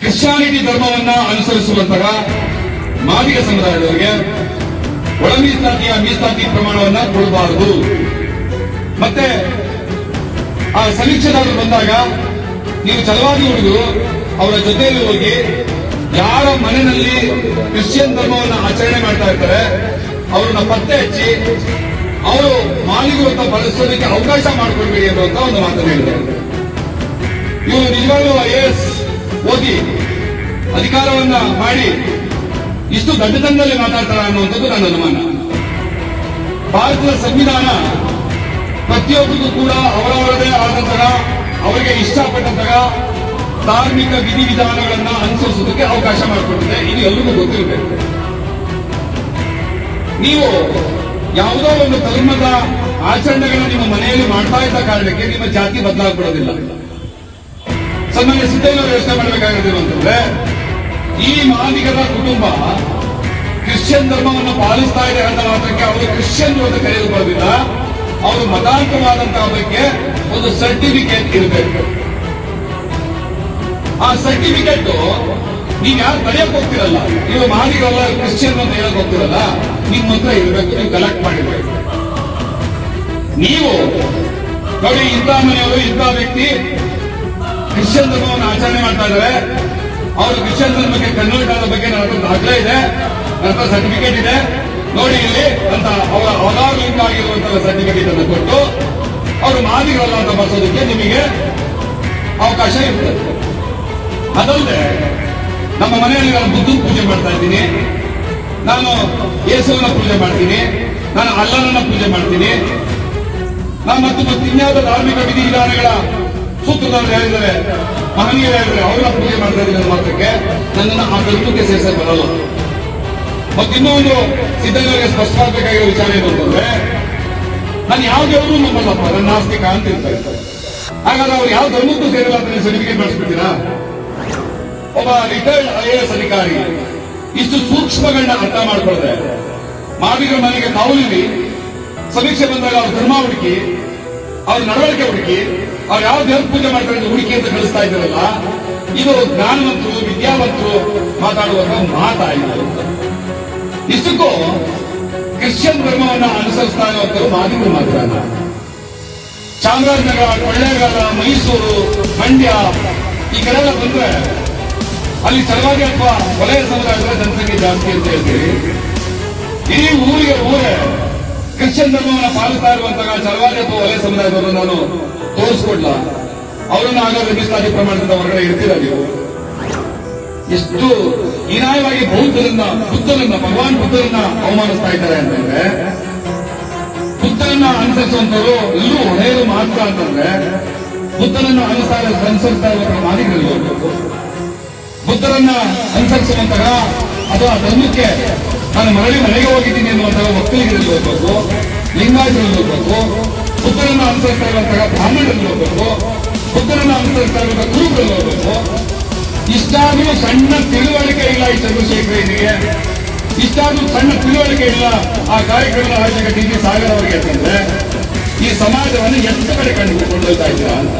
Christianity ಧರ್ಮವನ್ನ ಅನುಸರಿಸುವಂತಹ ಮಾದಿಗ ಸಮುದಾಯದವರಿಗೆ ಒಳ ಮೀಸಲಾತಿಯ ಮೀಸಲಾತಿ ಪ್ರಮಾಣವನ್ನ ಕೊಡಬಾರದು. ಮತ್ತೆ ಆ ಸಮೀಕ್ಷೆದಾರರು ಬಂದಾಗ ನೀವು ಚಲವಾಗಿ ಹುಡುಗರು, ಅವರ ಜೊತೆಯಲ್ಲಿ ಹೋಗಿ ಯಾರ ಮನೆಯಲ್ಲಿ ಕ್ರಿಶ್ಚಿಯನ್ ಧರ್ಮವನ್ನು ಆಚರಣೆ ಮಾಡ್ತಾ ಇರ್ತಾರೆ, ಅವರನ್ನ ಪತ್ತೆ ಹಚ್ಚಿ ಅವರು ಮಾಲಿಗರು ಅಂತ ಬಳಸೋದಕ್ಕೆ ಅವಕಾಶ ಮಾಡಿಕೊಡ್ಬೇಡಿ ಅನ್ನುವಂತ ಒಂದು ಮಾತನ್ನು ಹೇಳಿದ್ದಾರೆ. ಇವರು ನಿಜವಾಗ್ಲೂ ಎಸ್ ಓದಿ ಅಧಿಕಾರವನ್ನ ಮಾಡಿ ಇಷ್ಟು ದಡ್ಡತನದಲ್ಲಿ ಮಾತಾಡ್ತಾರ ಅನ್ನುವಂಥದ್ದು ನನ್ನ ಅನುಮಾನ. ಭಾರತದ ಸಂವಿಧಾನ ಪ್ರತಿಯೊಬ್ಬರಿಗೂ ಕೂಡ ಅವರವರದೇ ಆದಂತಹ, ಅವರಿಗೆ ಇಷ್ಟಪಟ್ಟಂತಹ ಧಾರ್ಮಿಕ ವಿಧಿವಿಧಾನಗಳನ್ನ ಅನುಸರಿಸೋದಕ್ಕೆ ಅವಕಾಶ ಮಾಡಿಕೊಟ್ಟಿದೆ. ಇದು ಎಲ್ಲರಿಗೂ ಗೊತ್ತಿರಬೇಕು. ನೀವು ಯಾವುದೋ ಒಂದು ಧರ್ಮದ ಆಚರಣೆಗಳನ್ನ ನಿಮ್ಮ ಮನೆಯಲ್ಲಿ ಮಾಡ್ತಾ ಇದ್ದ ಕಾರಣಕ್ಕೆ ನಿಮ್ಮ ಜಾತಿ ಬದಲಾಗ್ಬಿಡೋದಿಲ್ಲ. ಸನ್ಮಾನ್ಯ ಸಿದ್ದಯ್ಯನವರು ಯೋಚನೆ ಮಾಡಬೇಕಾಗಿರುವಂತಂದ್ರೆ ಈ ಮಾದಿಗರ ಕುಟುಂಬ ಕ್ರಿಶ್ಚಿಯನ್ ಧರ್ಮವನ್ನು ಪಾಲಿಸ್ತಾ ಇದೆ ಅಂತ ಮಾತ್ರಕ್ಕೆ ಅವರು ಕ್ರಿಶ್ಚಿಯನ್ ಅಂತ ಕರೆಯಲು ಅವರು ಮತಾಂತವಾದಂತಹ ಬಗ್ಗೆ ಒಂದು ಸರ್ಟಿಫಿಕೇಟ್ ಇರಬೇಕು. ಆ ಸರ್ಟಿಫಿಕೇಟ್ ನೀವು ಯಾರು ಪಡೆಯಕ್ ಹೋಗ್ತಿರಲ್ಲ? ನೀವು ಮಾದಿಗಲ್ಲ ಕ್ರಿಶ್ಚಿಯನ್ ಅಂತ ಹೇಳಕ್ ಹೋಗ್ತಿರಲ್ಲ ನಿಮ್ಮ ಹತ್ರ ಇರಬೇಕು, ನೀವು ಕಲೆಕ್ಟ್ ಮಾಡಿರ್ಬೇಕು ನೀವು ನೋಡಿ ಇಂಥ ಮನೆಯವರು, ಇಂಥ ವ್ಯಕ್ತಿ ಕ್ರಿಶ್ಚಿಯನ್ ಧರ್ಮವನ್ನು ಆಚರಣೆ ಮಾಡ್ತಾ ಇದ್ದಾರೆ. ಅವರು ಕ್ರಿಶ್ಚಿಯನ್ ಧರ್ಮಕ್ಕೆ ಕನ್ವರ್ಟ್ ಆದ ಬಗ್ಗೆ ನನ್ನ ಹತ್ರ ಇದೆ. ನನ್ನ ಸರ್ಟಿಫಿಕೇಟ್ ಇದೆ. ನೋಡಿ ಇಲ್ಲಿ ಅಂತ ಅವರ ಆಧಾರ್ ಲಿಂಕ್ ಆಗಿರುವಂತಹ ಸರ್ಟಿಫಿಕೇಟ್ ಅನ್ನು ಕೊಟ್ಟು ಅವರು ಮಾದಿಗಳಲ್ಲ ಅಂತ ಬರ್ಸೋದಕ್ಕೆ ನಿಮಗೆ ಅವಕಾಶ ಇರ್ತದೆ. ಅದಲ್ಲದೆ ನಮ್ಮ ಮನೆಯಲ್ಲಿ ನಾನು ಬುದ್ಧನ ಪೂಜೆ ಮಾಡ್ತಾ ಇದ್ದೀನಿ. ನಾನು ಯೇಸುವನ ಪೂಜೆ ಮಾಡ್ತೀನಿ. ನಾನು ಅಲ್ಲನನ್ನ ಪೂಜೆ ಮಾಡ್ತೀನಿ. ನಾನು ಮತ್ತು ಧಾರ್ಮಿಕ ಧಾರ್ಮಿಕ ವಿಧಿವಿಧಾನಗಳ ಸೂತ್ರದವರು ಹೇಳಿದ್ದಾರೆ ಮಹನೀಯರು ಹೇಳಿದ್ರೆ ಅವರ ಪೂಜೆ ಮಾಡ್ತಾ ಮಾತ್ರಕ್ಕೆ ನನ್ನನ್ನು ಆ ಕಲ್ಪಕ್ಕೆ ಸೇರಿಸಕ್ಕೆ ಬರಲ್ಲ. ಮತ್ತು ಒಂದು ಸಿದ್ಧಗಂಗೆ ಸ್ಪಷ್ಟವಾಗಬೇಕಾಗಿರೋ ವಿಚಾರ ಏನು ಅಂತಂದ್ರೆ ನಾನು ಯಾವ ದೇವರು ನಂಬಲ್ಲಪ್ಪ ನನ್ನ ನಾಸ್ತಿಕ ಅಂತ ಇರ್ತಾರೆ ಹಾಗಾದ್ರೆ ಅವ್ರು ಯಾವ ಧರ್ಮಕ್ಕೂ ಸೇರಿಲ್ಲ ಅಂತ ಸರ್ಟಿಫಿಕೇಟ್ ಮಾಡಿಸ್ಬಿಡ್ತೀರಾ? ಒಬ್ಬ ರಿಟೈರ್ಡ್ ಐ ಅಧಿಕಾರಿ, ಇಷ್ಟು ಸೂಕ್ಷ್ಮಗಳನ್ನ ಅರ್ಥ ಮಾಡ್ಕೊಳ್ತಾರೆ ಮಾದಿಗರ ಮನೆಗೆ ಕಾವಲಿರಿ ಸಮೀಕ್ಷೆ ಬಂದಾಗ ಅವ್ರ ಧರ್ಮ ಹುಡುಕಿ ಅವ್ರ ನಡವಳಿಕೆ ಹುಡುಕಿ ಅವ್ರು ಯಾವ ದೇವ್ರ ಪೂಜೆ ಮಾಡ್ತಾರೆ ಹುಡುಕಿ ಅಂತ ಕಳಿಸ್ತಾ ಇದ್ದಾರಲ್ಲ, ಇದು ಜ್ಞಾನವಂತರು, ವಿದ್ಯಾವಂತರು ಮಾತಾಡುವಂತ ಮಾತಾಯಿತು ಇಷ್ಟಕ್ಕೂ ಕ್ರಿಶ್ಚಿಯನ್ ಧರ್ಮವನ್ನ ಅನುಸರಿಸ್ತಾ ಇರುವಂತರು ಮಾದಿಗಳು ಮಾತ್ರ. ಚಾಮರಾಜನಗರ, ಕೊಳ್ಳೇಗಾಲ, ಮೈಸೂರು, ಮಂಡ್ಯ, ಈ ಕಡೆಲ್ಲ ಬಂದ್ರೆ ಅಲ್ಲಿ ಸರ್ವಾಗಿ ಅಥವಾ ವಲಯ ಸಮುದಾಯದ ಜನಸಂಖ್ಯೆ ಜಾಸ್ತಿ ಅಂತ ಹೇಳ್ತೀವಿ ಇಡೀ ಊರಿಗೆ ಊರೇ ಕ್ರಿಶ್ಚಿಯನ್ ಧರ್ಮವನ್ನು ಪಾಲಿಸ್ತಾ ಇರುವಂತಹ ಚಲವಾದಿ ಅಥವಾ ವಲಯ ಸಮುದಾಯದವರು ನಾನು ತೋರಿಸ್ಕೊಡ್ಲ. ಅವರನ್ನ ಹಾಗಾದ್ರೆ ಮೀಸಲಾತಿ ಪ್ರಮಾಣದಿಂದ ಹೊರಗಡೆ ಇರ್ತೀರ ನೀವು? ಎಷ್ಟು ಹೀನಾಯವಾಗಿ ಬೌದ್ಧರನ್ನ, ಬುದ್ಧರನ್ನ, ಭಗವಾನ್ ಬುದ್ಧರನ್ನ ಅವಮಾನಿಸ್ತಾ ಇದ್ದಾರೆ ಅಂತಂದ್ರೆ, ಬುದ್ಧರನ್ನ ಅನುಸರಿಸುವಂತವರು ಎಲ್ಲರೂ ಹೊಣೆಯಲು ಮಾತ್ರ ಅಂತಂದ್ರೆ ಬುದ್ಧನನ್ನು ಅನುಸಾರ ಅನುಸರಿಸ್ತಾ ಇರುವಂತಹ ಮಾಲೀಕರಲ್ಲಿ ಹೋಗ್ಬೇಕು ಬುದ್ಧರನ್ನ ಅನುಸರಿಸುವಂತಹ ಅಥವಾ ಧರ್ಮಕ್ಕೆ ನಾನು ಮರಳಿ ಮನೆಗೆ ಹೋಗಿದ್ದೀನಿ ಎನ್ನುವಂತಹ ಮಕ್ಕಳಿಗೆ ಹೋಗ್ಬೇಕು ಲಿಂಗಾಯತರಲ್ಲಿ ಹೋಗ್ಬೇಕು ಬುದ್ಧರನ್ನ ಅನುಸರಿಸ್ತಾ ಇರುವಂತಹ ಬ್ರಾಹ್ಮಣರಲ್ಲಿ ಹೋಗ್ಬೇಕು ಬುದ್ಧರನ್ನ ಅನುಸರಿಸ್ತಾ ಇರುವಂತಹ ಗುರುಗಳಲ್ಲಿ ಹೋಗ್ಬೇಕು ಇಷ್ಟಾದ್ರೂ ಸಣ್ಣ ತಿಳುವಳಿಕೆ ಇಲ್ಲ ಈ ಚಂದ್ರಶೇಖರನಿಗೆ ಇಷ್ಟಾದ್ರೂ ಸಣ್ಣ ತಿಳುವಳಿಕೆ ಇಲ್ಲ ಆ ಕಾರ್ಯಕ್ರಮದ ಆಯೋಜಕ ಡಿ ಸಾಗರ್ ಅವರಿಗೆ ಅಂತಂದ್ರೆ, ಈ ಸಮಾಜವನ್ನು ಎಷ್ಟು ಕಡೆ ಕಂಡು ಕೊಂಡೊಯ್ತಾ ಇದ್ದೀರಾ ಅಂತ.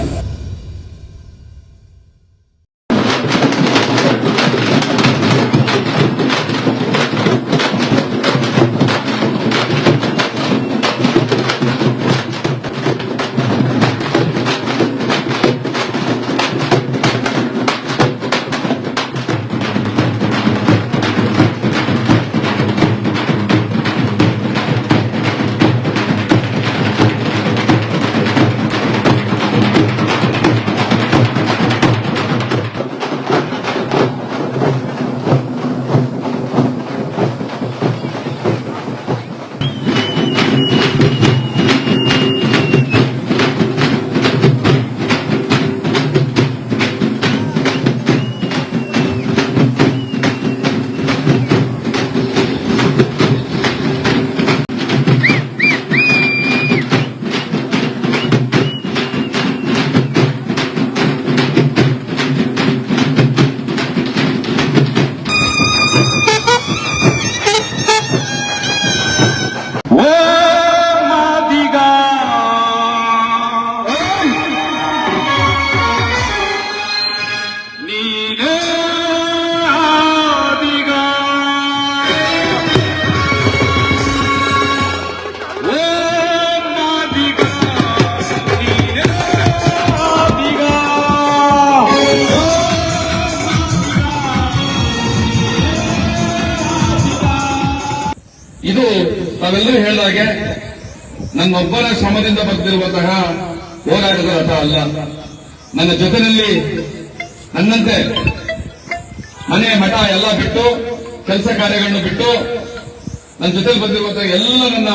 ತಾವೆಲ್ಲರೂ ಹೇಳಿದಾಗೆ ನನ್ನೊಬ್ಬನ ಶ್ರಮದಿಂದ ಬರೆದಿರುವಂತಹ ಹೋರಾಟದ ರಥ ಅಲ್ಲ. ನನ್ನ ಜೊತೆಯಲ್ಲಿ ನನ್ನಂತೆ ಮನೆ, ಮಠ ಎಲ್ಲ ಬಿಟ್ಟು, ಕೆಲಸ ಕಾರ್ಯಗಳನ್ನು ಬಿಟ್ಟು, ನನ್ನ ಜೊತೆಗೆ ಬಂದಿರುವಂತಹ ಎಲ್ಲ ನನ್ನ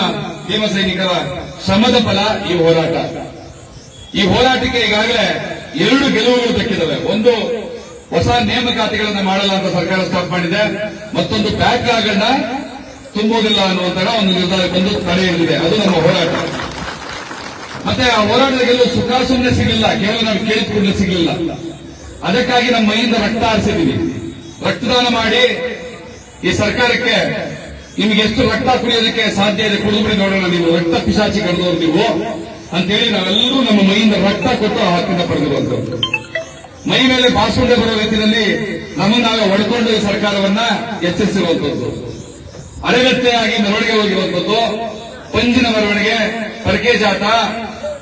ಭೀಮ ಸೈನಿಕರ ಶ್ರಮದ ಫಲ ಈ ಹೋರಾಟ. ಈ ಹೋರಾಟಕ್ಕೆ ಈಗಾಗಲೇ ಎರಡು ಗೆಲುವುಗಳು ದಕ್ಕಿದವೆ. ಒಂದು ಹೊಸ ನೇಮಕಾತಿಗಳನ್ನ ಅಂತ ಸರ್ಕಾರ ಸ್ಟಾಪ್ ಮಾಡಿದೆ. ಮತ್ತೊಂದು ಬ್ಯಾಕ್ಲಾಗ್ ಅನ್ನ ತುಂಬುವುದಿಲ್ಲ ಅನ್ನುವಂತಹ ಒಂದು ನಿರ್ಧಾರ ಬಂದು ನಡೆಯಲಿದೆ ಅದು ನಮ್ಮ ಹೋರಾಟ. ಮತ್ತೆ ಆ ಹೋರಾಟದ ಗೆಲುವು ಸುಖ ಸುಮ್ಮನೆ ಸಿಗಲಿಲ್ಲ. ಕೇವಲ ನಾವು ಕೇಳಿದ್ಕೊಂಡು ಸಿಗಲಿಲ್ಲ. ಅದಕ್ಕಾಗಿ ನಮ್ಮ ಮೈಯಿಂದ ರಕ್ತ ಹರಿಸಿದ್ದೀವಿ ರಕ್ತದಾನ ಮಾಡಿ ಈ ಸರ್ಕಾರಕ್ಕೆ ನಿಮ್ಗೆ ಎಷ್ಟು ರಕ್ತ ಕುಡಿಯೋದಕ್ಕೆ ಸಾಧ್ಯ ಇದೆ ಕುಡಿದು ಬಿಡಿ ನೋಡೋಣ ನೀವು. ರಕ್ತ ಪಿಶಾಚಿ ಕರೆದವರು ನೀವು ಅಂತೇಳಿ ನಾವೆಲ್ಲರೂ ನಮ್ಮ ಮೈಯಿಂದ ರಕ್ತ ಕೊಟ್ಟು ಆ ಹಕ್ಕಿಂದ ಪಡೆದಿರುವಂತದ್ದು ಮೈ ಮೇಲೆ ಬಾಸುಂಡೆ ಬರೋ ರೀತಿಯಲ್ಲಿ ನಮ್ಮನ್ನು ನಾವೇ ಹೊಡ್ಕೊಂಡು ಈ ಸರ್ಕಾರವನ್ನ ಎಚ್ಚರಿಸಿರುವಂತದ್ದು ಅರೆಗತ್ತೆಯಾಗಿ ಮೆರವಣಿಗೆ ಹೋಗಿರುವಂತದ್ದು ಪಂಜಿನ ಮೆರವಣಿಗೆ, ಪರಕೆ ಜಾತ,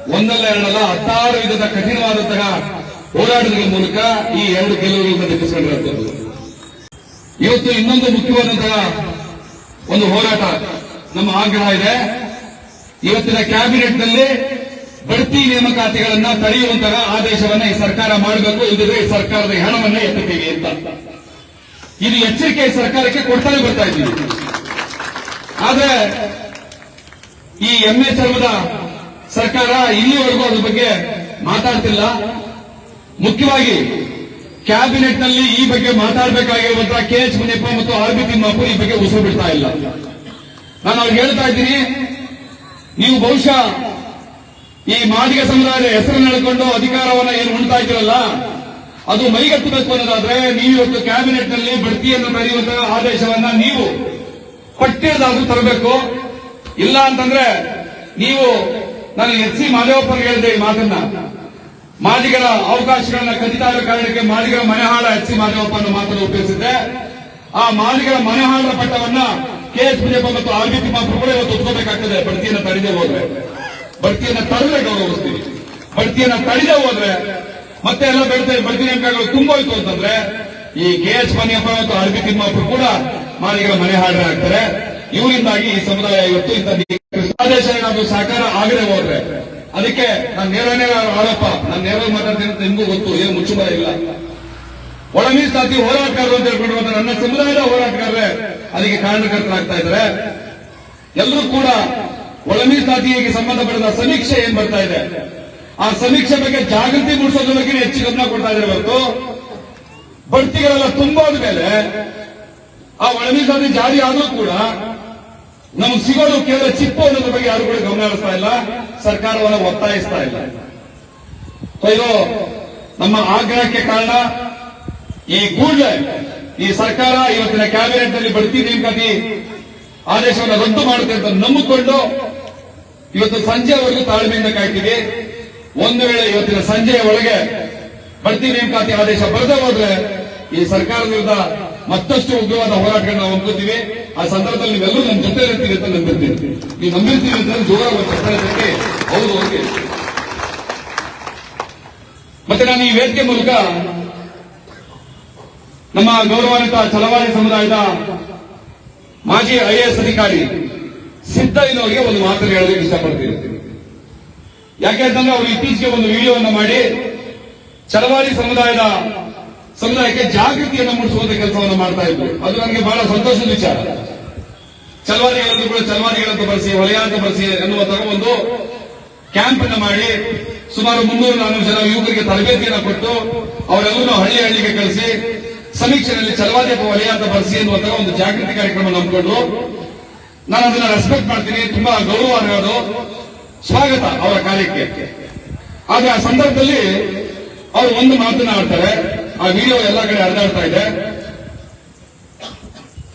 ಒಂದಲ್ಲ ಎರಡಲ್ಲ ಹತ್ತಾರು ವಿಧದ ಕಠಿಣವಾದಂತಹ ಹೋರಾಟದ ಮೂಲಕ ಈ ಎರಡು ಗೆಲುವುಗಳನ್ನು ನಿರ್ಮಿಸಿಕೊಂಡಿರುವಂತದ್ದು ಇವತ್ತು ಇನ್ನೊಂದು ಮುಖ್ಯವಾದಂತಹ ಒಂದು ಹೋರಾಟ ನಮ್ಮ ಆಗ್ರಹ ಇದೆ. ಇವತ್ತಿನ ಕ್ಯಾಬಿನೆಟ್ನಲ್ಲಿ ಬಡ್ತಿ ನೇಮಕಾತಿಗಳನ್ನ ತಡೆಯುವಂತಹ ಆದೇಶವನ್ನ ಈ ಸರ್ಕಾರ ಮಾಡಬೇಕು. ಇಲ್ಲದಿದ್ರೆ ಈ ಸರ್ಕಾರದ ಹಣವನ್ನ ಎತ್ತುತ್ತೀವಿ ಅಂತ. ಇದು ಎಚ್ಚರಿಕೆ ಸರ್ಕಾರಕ್ಕೆ ಕೊಡ್ತಾನೆ ಬರ್ತಾ ಇದ್ದೀವಿ. ಆದ್ರೆ ಈ ಚರ್ಮದ ಸರ್ಕಾರ ಇಲ್ಲಿವರೆಗೂ ಅದ್ರ ಬಗ್ಗೆ ಮಾತಾಡ್ತಿಲ್ಲ. ಮುಖ್ಯವಾಗಿ ಕ್ಯಾಬಿನೆಟ್ನಲ್ಲಿ ಈ ಬಗ್ಗೆ ಮಾತಾಡಬೇಕಾಗಿರುವಂತಹ ಕೆ ಎಚ್ ಮುನಿಯಪ್ಪ ಮತ್ತು ಆರ್ ಬಿ ತಿಮ್ಮಪ್ಪ ಈ ಬಗ್ಗೆ ಉಸಿರು ಬಿಡ್ತಾ ಇಲ್ಲ. ನಾನು ಅವ್ರಿಗೆ ಹೇಳ್ತಾ ಇದ್ದೀನಿ, ನೀವು ಬಹುಶಃ ಈ ಮಾದಿಗ ಸಮುದಾಯದ ಹೆಸರನ್ನು ಹೇಳಿಕೊಂಡು ಅಧಿಕಾರವನ್ನ ಏನು ಉಣ್ತಾ ಇದ್ದೀರಲ್ಲ, ಅದು ಮೈಗೆತ್ತಬೇಕು ಅನ್ನೋದಾದ್ರೆ ನೀವು ಇವತ್ತು ಕ್ಯಾಬಿನೆಟ್ನಲ್ಲಿ ಬಡ್ತಿಯನ್ನು ತಡೆಯುವಂತಹ ಆದೇಶವನ್ನ ನೀವು ಪಠ್ಯದಾದ್ರೂ ತರಬೇಕು? ಇಲ್ಲ ಅಂತಂದ್ರೆ ನೀವು ನಾನು ಎಚ್ ಸಿ ಮಾದೇವಪ್ಪನ ಹೇಳಿದೆ ಈ ಮಾತನ್ನ. ಮಾದಿಗರ ಅವಕಾಶಗಳನ್ನ ಕದಿತಾ ಇರೋ ಕಾರಣಕ್ಕೆ ಮಾದಿಗರ ಮನೆಹಾಳ ಎಚ್ ಸಿ ಮಾದೇವಪ್ಪ ಅನ್ನೋ ಮಾತನ್ನು ಉಪಯೋಗಿಸಿದ್ದೆ. ಆ ಮಾದಿಗರ ಮನೆಹಾಳರ ಪಟ್ಟವನ್ನ ಕೆ ಎಸ್ ಬಿಜೆಪಿ ಮತ್ತು ಆರ್ ಬಿ ಕೂಡ ಇವತ್ತು ಒತ್ಕೋಬೇಕಾಗ್ತದೆ ಬಡ್ತಿಯನ್ನ ತಡೆದೇ ಹೋದ್ರೆ. ಬಡ್ತಿಯನ್ನ ತರದೆ ಗೌರವಿಸ್ತೀವಿ. ಬಡ್ತಿಯನ್ನ ತಡೆದೇ ಹೋದ್ರೆ ಮತ್ತೆ ಎಲ್ಲ ಬೆಳೆದ ಬಡ್ತಿ ನೇಮಕಗಳು ತುಂಬೋಯ್ತು ಅಂತಂದ್ರೆ ಈ ಕೆ ಎಸ್ ಮನೆಯಪ್ಪ ಮತ್ತು ಆರ್ ಬಿ ಕೂಡ ಮಾದಿಗರ ಮನೆ ಆಗ್ತಾರೆ ಇವರಿಂದಾಗಿ ಈ ಸಮುದಾಯ ಇವತ್ತು ಇಂಥ ಆದೇಶ ಏನಾದ್ರು ಆಗದೆ ಹೋದ್ರೆ ಅದಕ್ಕೆ ನಾನು ನೇರನೇ ನೇರ ಆರೋಪ, ನಾನು ನೇರವಾಗಿ ಮಾತಾಡ್ತೀನಿ ಅಂತ ನಿಮಗೂ ಗೊತ್ತು, ಏನು ಮುಚ್ಚುಮರ ಇಲ್ಲ. ಒಳ ಮೀಸಲಾತಿ ಹೋರಾಟಗಾರರು ಅಂತ ಹೇಳ್ಕೊಂಡು ನನ್ನ ಸಮುದಾಯದ ಹೋರಾಟಗಾರರೇ ಅದಕ್ಕೆ ಕಾರಣಕರ್ತರಾಗ್ತಾ ಇದ್ದಾರೆ. ಎಲ್ಲರೂ ಕೂಡ ಒಳ ಮೀಸಲಾತಿಗೆ ಸಂಬಂಧಪಟ್ಟ ಸಮೀಕ್ಷೆ ಏನ್ ಬರ್ತಾ ಇದೆ? ಆ ಸಮೀಕ್ಷೆ ಬಗ್ಗೆ ಜಾಗೃತಿ ಮೂಡಿಸೋದ್ರ ಬಗ್ಗೆ ಹೆಚ್ಚು ಗಮನ ಕೊಡ್ತಾ ಇದ್ದಾರೆ ಹೊರತು. ಬಡ್ತಿಗಳೆಲ್ಲ ತುಂಬೋದ ಮೇಲೆ ಆ ಒಳ ಜಾರಿ ಆದ್ರೂ ಕೂಡ ನಮ್ಗೆ ಸಿಗೋದು ಕೇವಲ ಚಿಪ್ಪು ಅನ್ನೋದ್ರ ಬಗ್ಗೆ ಯಾರು ಕೂಡ ಗಮನ ಹರಿಸ್ತಾ ಇಲ್ಲ, ಸರ್ಕಾರವನ್ನು ಒತ್ತಾಯಿಸ್ತಾ ಇಲ್ಲ. ಅಯ್ಯೋ ನಮ್ಮ ಆಗ್ರಹಕ್ಕೆ ಕಾರಣ, ಈ ಕೂಡಲೇ ಈ ಸರ್ಕಾರ ಇವತ್ತಿನ ಕ್ಯಾಬಿನೆಟ್ನಲ್ಲಿ ಬಡ್ತಿ ನೇಮಕಾತಿ ಆದೇಶವನ್ನು ರದ್ದು ಮಾಡುತ್ತೆ ಅಂತ ನಂಬಿಕೊಂಡು ಇವತ್ತು ಸಂಜೆವರೆಗೂ ತಾಳ್ಮೆಯಿಂದ ಕಾಯ್ತೀವಿ. ಒಂದು ವೇಳೆ ಇವತ್ತಿನ ಸಂಜೆಯ ಒಳಗೆ ಬಡ್ತಿ ನೇಮಕಾತಿ ಆದೇಶ ಬರದೇ ಹೋದ್ರೆ ಈ ಸರ್ಕಾರದ ವಿರುದ್ಧ ಮತ್ತಷ್ಟು ಉಗ್ರವಾದ ಹೋರಾಟಗಳನ್ನ ನಾವು ಹಮ್ಮಿಕೊತೀವಿ ಆ ಸಂದರ್ಭದಲ್ಲಿ ನೀವೆಲ್ಲರೂ ನಮ್ಮ ಜೊತೆ ಇರ್ತೀವಿ ಅಂತ ನಂಬಿರ್ತೀವಿ ನೀವು ನಂಬಿರ್ತೀವಿ ಅಂತ ಜೋರಾಗಿ ಚಪ್ಪಾಳೆ ತಟ್ಟಿ ಹೌದು ಹೋಗಿ. ಮತ್ತೆ ನಾನು ಈ ವೇದಿಕೆ ಮೂಲಕ ನಮ್ಮ ಗೌರವಾನ್ವಿತ ಛಲವಾದಿ ಸಮುದಾಯದ ಮಾಜಿ ಐಎಎಸ್ ಅಧಿಕಾರಿ ಸಿದ್ದಯ್ಯನವರಿಗೆ ಒಂದು ಮಾತನ್ನು ಹೇಳೋದಕ್ಕೆ ಯಾಕೆ ಯಾಕೆಂತಂದ್ರೆ ಅವರು ಇತ್ತೀಚೆಗೆ ಒಂದು ವಿಡಿಯೋವನ್ನು ಮಾಡಿ ಚಲವಾರಿ ಸಮುದಾಯದ ಸಮುದಾಯಕ್ಕೆ ಜಾಗೃತಿಯನ್ನು ಮೂಡಿಸುವಂತಹ ಕೆಲಸವನ್ನು ಮಾಡ್ತಾ ಇದ್ರು. ಅದು ನನಗೆ ಬಹಳ ಸಂತೋಷದ ವಿಚಾರ. ಚಲವಾದಿಗಳಂತೂ ಕೂಡ ಚಲವಾದಿಗಳಂತ ಬಳಸಿ ವಲಯಾಂತ ಬಳಸಿ ಎನ್ನುವಂತಹ ಒಂದು ಕ್ಯಾಂಪ್ ಅನ್ನು ಮಾಡಿ ಸುಮಾರು ಮುನ್ನೂರು ನಾನ್ನೂರು ಜನ ಯುವಕರಿಗೆ ತರಬೇತಿಯನ್ನು ಕೊಟ್ಟು ಅವರೆಲ್ಲರೂ ಹಳ್ಳಿ ಹಳ್ಳಿಗೆ ಕಳಿಸಿ ಸಮೀಕ್ಷೆಯಲ್ಲಿ ಚಲವಾದಿ ವಲಯ ಅಂತ ಬಳಸಿ ಎನ್ನುವಂತಹ ಒಂದು ಜಾಗೃತಿ ಕಾರ್ಯಕ್ರಮ ನಂಬಿಕೊಂಡು ನಾನು ಅದನ್ನ ರೆಸ್ಪೆಕ್ಟ್ ಮಾಡ್ತೀನಿ. ತುಂಬಾ ಗೌರವ ಅನ್ನೋದು ಸ್ವಾಗತ ಅವರ ಕಾರ್ಯಕ್ಕೆ. ಆದ್ರೆ ಆ ಸಂದರ್ಭದಲ್ಲಿ ಅವರು ಒಂದು ಮಾತನ್ನ ಆಡ್ತಾರೆ. ಆ ವಿಡಿಯೋ ಎಲ್ಲ ಕಡೆ ಹರಿದಾಡ್ತಾ ಇದೆ.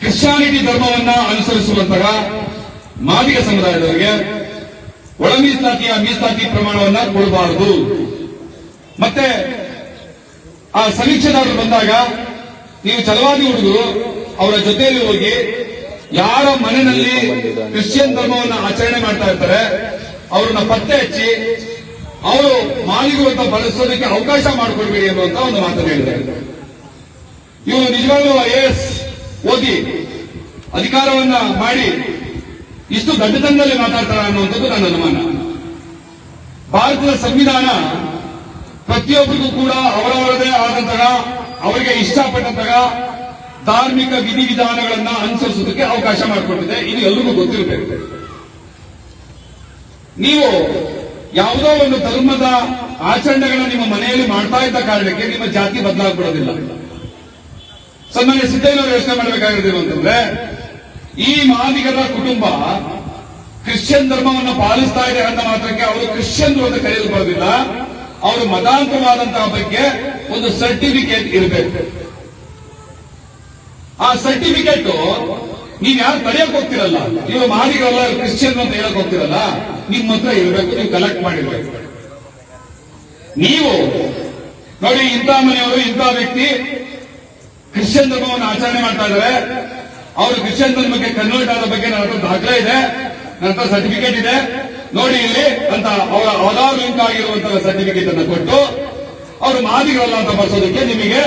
ಕ್ರಿಶ್ಚಾನಿಟಿ ಧರ್ಮವನ್ನ ಅನುಸರಿಸುವಂತಹ ಮಾದಿಗ ಸಮುದಾಯದವರಿಗೆ ಒಳ ಮೀಸಲಾತಿಯ ಮೀಸಲಾತಿ ಪ್ರಮಾಣವನ್ನ ಕೊಡಬಾರದು. ಮತ್ತೆ ಆ ಸಮೀಕ್ಷೆದಾರರು ಬಂದಾಗ ನೀವು ಚಲವಾಗಿ ಹುಡುಗರು, ಅವರ ಜೊತೆಯಲ್ಲಿ ಹೋಗಿ ಯಾರ ಮನೆಯಲ್ಲಿ ಕ್ರಿಶ್ಚಿಯನ್ ಧರ್ಮವನ್ನ ಆಚರಣೆ ಮಾಡ್ತಾ ಇರ್ತಾರೆ, ಅವ್ರನ್ನ ಪತ್ತೆ ಹಚ್ಚಿ ಅವರು ಮಾಲಿಗಳು ಅಂತ ಬಳಸೋದಕ್ಕೆ ಅವಕಾಶ ಮಾಡಿಕೊಡ್ಬೇಡಿ ಅನ್ನುವಂತ ಒಂದು ಮಾತು ಹೇಳಿದ್ದಾರೆ. ಇವರು ನಿಜವಾಗ್ಲೂ ಐ ಎಸ್ ಓದಿ ಅಧಿಕಾರವನ್ನ ಮಾಡಿ ಇಷ್ಟು ದಡ್ಡತನದಲ್ಲಿ ಮಾತಾಡ್ತಾರ ಅನ್ನುವಂಥದ್ದು ನನ್ನ ಅನುಮಾನ. ಭಾರತದ ಸಂವಿಧಾನ ಪ್ರತಿಯೊಬ್ಬರಿಗೂ ಕೂಡ ಅವರವರದೇ ಆದಂತಹ ಅವರಿಗೆ ಇಷ್ಟಪಟ್ಟಂತಹ ಧಾರ್ಮಿಕ ವಿಧಿವಿಧಾನಗಳನ್ನ ಅನುಸರಿಸೋದಕ್ಕೆ ಅವಕಾಶ ಮಾಡಿಕೊಟ್ಟಿದೆ. ಇದು ಎಲ್ಲರಿಗೂ ಗೊತ್ತಿರಬೇಕು ನೀವು ಯಾವುದೋ ಒಂದು ಧರ್ಮದ ಆಚರಣೆಗಳನ್ನ ನಿಮ್ಮ ಮನೆಯಲ್ಲಿ ಮಾಡ್ತಾ ಇದ್ದ ಕಾರಣಕ್ಕೆ ನಿಮ್ಮ ಜಾತಿ ಬದಲಾಗ್ಬಿಡೋದಿಲ್ಲ. ಸನ್ಮಾನ್ಯ ಸಿದ್ದಯ್ಯನವರು ಯೋಚನೆ ಮಾಡಬೇಕಾಗಿರೋದೇನು ಅಂತಂದ್ರೆ, ಈ ಮಾದಿಗರ ಕುಟುಂಬ ಕ್ರಿಶ್ಚಿಯನ್ ಧರ್ಮವನ್ನು ಪಾಲಿಸ್ತಾ ಇದೆ ಅಂತ ಮಾತ್ರಕ್ಕೆ ಅವರು ಕ್ರಿಶ್ಚಿಯನ್ ಅಂತ ಕರೆಯಲ್ಪಡೋದಿಲ್ಲ. ಅವರು ಮತಾಂತರವಾದಂತಹ ಬಗ್ಗೆ ಒಂದು ಸರ್ಟಿಫಿಕೇಟ್ ಇರಬೇಕು. ಆ ಸರ್ಟಿಫಿಕೇಟ್ ನೀವ್ ಯಾರು ತಡೆಯಕ್ ಹೋಗ್ತಿರಲ್ಲ? ನೀವು ಮಾಡಿರಲ್ಲ ಕ್ರಿಶ್ಚಿಯನ್ ಅಂತ ಹೇಳಕ್ ಹೋಗ್ತಿರಲ್ಲ? ನಿಮ್ಮ ಹತ್ರ ಇರಬೇಕು, ನೀವು ಕಲೆಕ್ಟ್ ಮಾಡಿರ್ಬೇಕು. ನೀವು, ನೋಡಿ, ಇಂಥ ಮನೆಯವರು, ಇಂಥ ವ್ಯಕ್ತಿ ಕ್ರಿಶ್ಚಿಯನ್ ಧರ್ಮವನ್ನು ಆಚರಣೆ ಮಾಡ್ತಾ ಇದ್ದಾರೆ. ಅವರು ಕ್ರಿಶ್ಚಿಯನ್ ಧರ್ಮಕ್ಕೆ ಕನ್ವರ್ಟ್ ಆದ ಬಗ್ಗೆ ನನ್ನ ಹತ್ರ ದಾಖಲೆ ಇದೆ. ನನ್ನ ಸರ್ಟಿಫಿಕೇಟ್ ಇದೆ. ನೋಡಿ ಇಲ್ಲಿ, ಅಂತ ಅವರ ಆಧಾರ್ ಲಿಂಕ್ ಆಗಿರುವಂತಹ ಸರ್ಟಿಫಿಕೇಟ್ ಅನ್ನು ಕೊಟ್ಟು, ಅವರು ಮಾದಿಗಳಲ್ಲ ಅಂತ ಬರ್ಸೋದಕ್ಕೆ ನಿಮಗೆ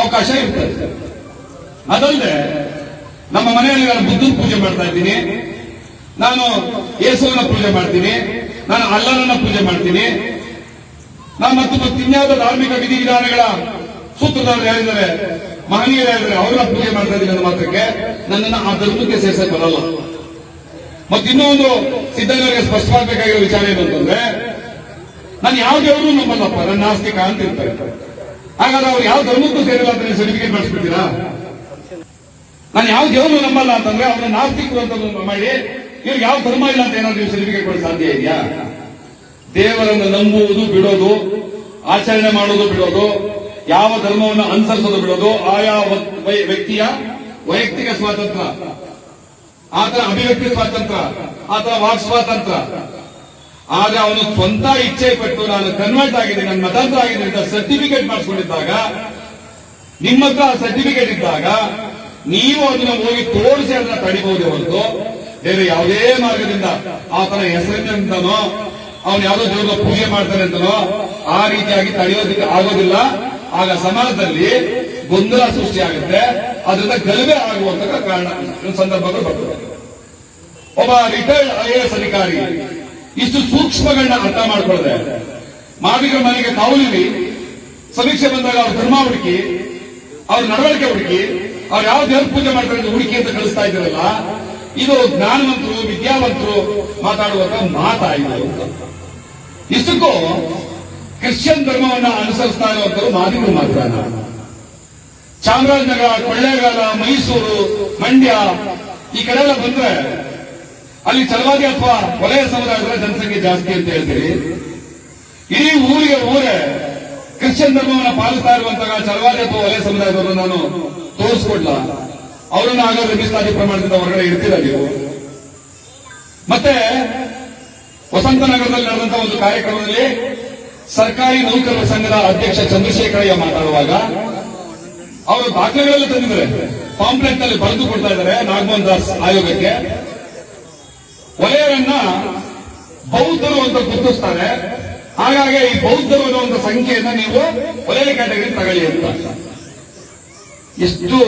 ಅವಕಾಶ ಇರ್ತದೆ. ಅದಲ್ಲದೆ ನಮ್ಮ ಮನೆಯಲ್ಲಿ ನಾನು ಬುದ್ಧನ ಪೂಜೆ ಮಾಡ್ತಾ ಇದ್ದೀನಿ. ನಾನು ಯೇಸುವನ ಪೂಜೆ ಮಾಡ್ತೀನಿ. ನಾನು ಅಲ್ಲನನ್ನ ಪೂಜೆ ಮಾಡ್ತೀನಿ. ನಾನು ಮತ್ತು ಇನ್ಯಾದ ಧಾರ್ಮಿಕ ವಿಧಿವಿಧಾನಗಳ ಸೂತ್ರಧಾರರು ಯಾರಿದ್ದಾರೆ, ಮಹನೀಯರು ಯಾರಿದ್ದಾರೆ ಅವರ ಪೂಜೆ ಮಾಡ್ತಾ ಇದ್ದೀನಿ ಅನ್ನೋ ಮಾತ್ರಕ್ಕೆ ನನ್ನನ್ನು ಆ ಧರ್ಮಕ್ಕೆ ಸೇರ್ಸಕ್ ಬರಲ್ಲ. ಮತ್ತೆ ಇನ್ನೊಂದು ಒಂದು ಸ್ಪಷ್ಟವಾಗಬೇಕಾಗಿರೋ ವಿಚಾರ ಏನು ಅಂತಂದ್ರೆ, ನಾನು ಯಾವ ದೇವರು ನಂಬಲ್ಲಪ್ಪ, ನನ್ನ ನಾಸ್ತಿಕ ಅಂತ ಇರ್ತಾರೆ. ಹಾಗಾದ್ರೆ ಅವ್ರು ಯಾವ ಧರ್ಮಕ್ಕೂ ಸೇರಿಲ್ಲ ಅಂತ ನೀವು ಸರ್ಟಿಫಿಕೇಟ್ ಮಾಡಿಸ್ಬಿಡ್ತೀರಾ? ನಾನು ಯಾವ ದೇವರು ನಂಬಲ್ಲ ಅಂತಂದ್ರೆ ಅವ್ರನ್ನ ನಾಸ್ತಿಕರು ಅಂತ ಮಾಡಿ ಇವ್ರಿಗೆ ಯಾವ ಧರ್ಮ ಇಲ್ಲ ಅಂತ ಏನಾದ್ರು ಸರ್ಟಿಫಿಕೇಟ್ ಕೊಡೋ ಸಾಧ್ಯ ಇದೆಯಾ? ದೇವರನ್ನು ನಂಬುವುದು ಬಿಡೋದು, ಆಚರಣೆ ಮಾಡೋದು ಬಿಡೋದು, ಯಾವ ಧರ್ಮವನ್ನು ಅನುಸರಿಸೋದು ಬಿಡೋದು, ಆಯಾ ವ್ಯಕ್ತಿಯ ವೈಯಕ್ತಿಕ ಸ್ವಾತಂತ್ರ್ಯ. ಆತ ಅಭಿವ್ಯಕ್ತಿ ಸ್ವಾತಂತ್ರ್ಯ ಆತ ವಾಕ್ ಸ್ವಾತಂತ್ರ್ಯ. ಆದ್ರೆ ಅವನು ಸ್ವಂತ ಇಚ್ಛೆ ಪಟ್ಟು ನಾನು ಕನ್ವರ್ಟ್ ಆಗಿದೆ ನನ್ನ ಮತಾಂತರ ಆಗಿದೆ ಅಂತ ಸರ್ಟಿಫಿಕೇಟ್ ಮಾಡಿಸ್ಕೊಂಡಿದ್ದಾಗ, ನಿಮ್ಮ ಹತ್ರ ಸರ್ಟಿಫಿಕೇಟ್ ಇದ್ದಾಗ ನೀವು ಅದನ್ನ ಹೋಗಿ ತೋರಿಸಿ ಅದನ್ನ ತಡಿಬಹುದು ಹೊರತು ಬೇರೆ ಯಾವುದೇ ಮಾರ್ಗದಿಂದ ಆತನ ಹೆಸರಿನಿಂದನೋ ಅವನು ಯಾವುದೋ ದೇವರ ಪೂಜೆ ಮಾಡ್ತಾನೆ ಅಂತನೋ, ಆ ರೀತಿಯಾಗಿ ತಡೆಯೋದಕ್ಕೆ ಆಗೋದಿಲ್ಲ. ಆಗ ಸಮಾಜದಲ್ಲಿ ಗೊಂದಲ ಸೃಷ್ಟಿಯಾಗುತ್ತೆ. ಅದರಿಂದ ಗಲಭೆ ಆಗುವಂತ ಕಾರಣ ಸಂದರ್ಭಗಳು ಬರ್ತದೆ. ಒಬ್ಬ ರಿಟೈರ್ಡ್ ಐ ಎಸ್ ಅಧಿಕಾರಿ ಇಷ್ಟು ಸೂಕ್ಷ್ಮಗಳನ್ನ ಅರ್ಥ ಮಾಡ್ಕೊಳ್ಳದೆ ಮಾದಿಗರ ಮನೆಗೆ ಕಾವಲಿರಿ ಸಮೀಕ್ಷೆ ಬಂದಾಗ ಅವ್ರ ಧರ್ಮ ಹುಡುಕಿ, ಅವ್ರ ನಡವಳಿಕೆ ಹುಡುಕಿ ಅವ್ರು ಯಾವ ದೇವ್ರ ಪೂಜೆ ಮಾಡ್ತಾರೆ ಹುಡುಕಿ ಅಂತ ಕಳಿಸ್ತಾ ಇದ್ದಾರಲ್ಲ ಇದು ಜ್ಞಾನವಂತರು, ವಿದ್ಯಾವಂತರು ಮಾತಾಡುವಂತ ಮಾತಾಯಿತು ಇಷ್ಟಕ್ಕೂ ಕ್ರಿಶ್ಚಿಯನ್ ಧರ್ಮವನ್ನ ಅನುಸರಿಸ್ತಾ ಇರುವಂತರು ಮಾದಿಗಳು ಮಾತ್ರ ಚಾಮರಾಜನಗರ, ಕೊಳ್ಳೇಗಾಲ, ಮೈಸೂರು, ಮಂಡ್ಯ, ಈ ಕಡೆ ಎಲ್ಲ ಬಂದ್ರೆ ಅಲ್ಲಿ ಚಲವಾದಿ ಅಥವಾ ವಲಯ ಸಮುದಾಯದ ಜನಸಂಖ್ಯೆ ಜಾಸ್ತಿ ಅಂತ ಹೇಳ್ತೀರಿ. ಇಡೀ ಊರಿಗೆ ಊರೇ ಕ್ರಿಶ್ಚಿಯನ್ ಧರ್ಮವನ್ನು ಪಾಲಿಸ್ತಾ ಇರುವಂತಹ ಚಲವಾದಿ ಅಥವಾ ವಲಯ ಸಮುದಾಯದವರು ನಾನು ತೋರಿಸ್ಕೊಡ್ಲ. ಅವರನ್ನ ಹಾಗಾದ್ರೆ ಮೀಸಲಾತಿ ಪ್ರಮಾಣದಿಂದ ಹೊರಗಡೆ ಇರ್ತೀರ ನೀವು? ಮತ್ತೆ ವಸಂತನಗರದಲ್ಲಿ ನಡೆದಂತಹ ಒಂದು ಕಾರ್ಯಕ್ರಮದಲ್ಲಿ ಸರ್ಕಾರಿ ನೌಕರರ ಸಂಘದ ಅಧ್ಯಕ್ಷ ಚಂದ್ರಶೇಖರಯ್ಯ ಮಾತಾಡುವಾಗ ಅವರು ದಾಖಲೆಗಳೆಲ್ಲ ತಂದಿದ್ದಾರೆ. ಪಾಂಪ್ಲೆಟ್ನಲ್ಲಿ ಬರೆದು ಕೊಡ್ತಾ ಇದ್ದಾರೆ ನಾಗಮೋಹನ್ ದಾಸ್ ಆಯೋಗಕ್ಕೆ. ವಲಯರನ್ನ ಬೌದ್ಧರು ಅಂತ ಗುರುತಿಸ್ತಾರೆ. ಹಾಗಾಗಿ ಈ ಬೌದ್ಧರು ಅನ್ನೋ ಒಂದು ಸಂಖ್ಯೆಯನ್ನ ನೀವು ವಲಯ ಕ್ಯಾಟಗರಿ ತಗೊಳ್ಳಿ ಅಂತ. ಎಷ್ಟು